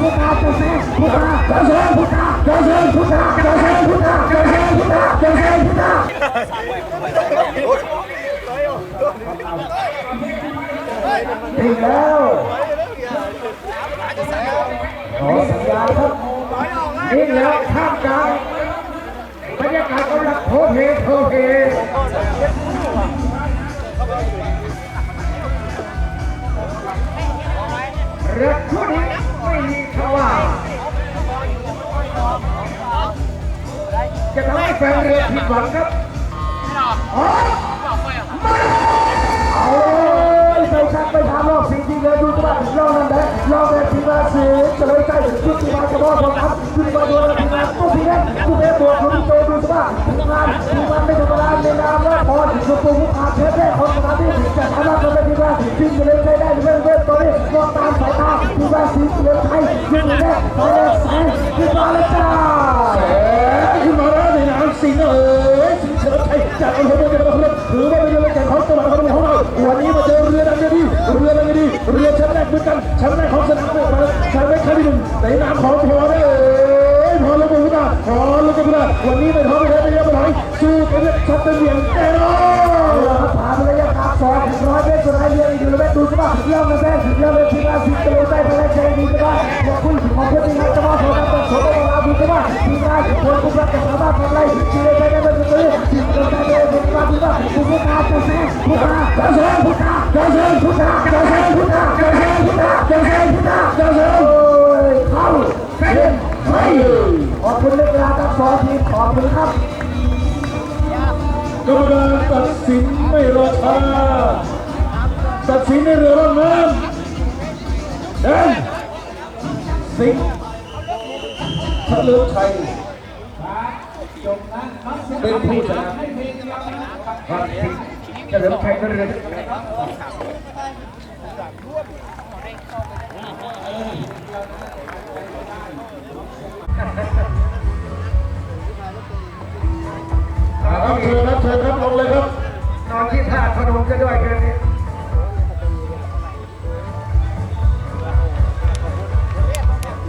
ถึงแล้วขอสัญญาครับนี่แล้วท่ามกลางบรรยากาศกำลังโพเพโพเพรือคู่นี้ไม่มี จะทำให้แฟนเรือผิดหวังครับอ๋อมาเอาเลยไปชักไปทำรอบสี่ทีเลยดูตัวลองนั่นแหละลองเลยทีมาสีจะเลยใจยุติมาจะบอกของครับยุติมาโดนทีมาก็ทีนั้นกูเอบวกคนโตดูตัวทีมงานทีมงานไม่ธรรมดาในนามว่าพอสุดตัวผู้ขาดเทปแรกของสนามที่จะทำให้คนเป็นทีมงานทีมจะเลยใจไจากไอำเภอเมืองจังหวัดพะถือว่าเป็นเรือแข่งของจังหวัดพะเมืองของเราวันนี้มาเจอเรือดังเดียดีเรือดังเดียดีเรือชมป์แรกเหมือนกันชมป์แรกของสนามเมืองมาชมป์แรกครั้งที่หนึ่งในนามของพอได้พอลงมาพุทธาพอลงมาพุทธาวันนี้ไม่ท้อไม่แพ้ไม่ยอมไม่ถอยสู้กันเนี่ยชัดเป็นเหวี่ยงแน่นอนผ่านระยะทางสองร้อยเมตรสุดท้ายเรืออีกหนึ่งเมตรดูสิว่าเริ่มเลยแม่เริ่มเลยทีมงานสิบกิโลได้ไปแล้วใจดีสิว่างขอบคุณขอบคุณทีมงานจังหวัดของเราเป็นมบูรณ์ดูสิว่าทีมงานคนทุกท่านจะสามารถทำอะไรทีมงานได้ไม่เป็นตัวทีมงาได้ไม่เป็นตัวทีมง ข้าเป็นไม่ขอบคุณนักกีฬาทั้งสองทีมขอบคุณครับกรรมการตัดสินไม่รอช้าตัดสินในเรือร่องน้ำแดงสิงห์เฉลิมชัยเป็นผู้ชนะ ครับเฉลิมชัยก็เรือครับเชิญครับเชิญครับลงเลยครับ นอนที่ท่าพนมจะด้วยเกินนี้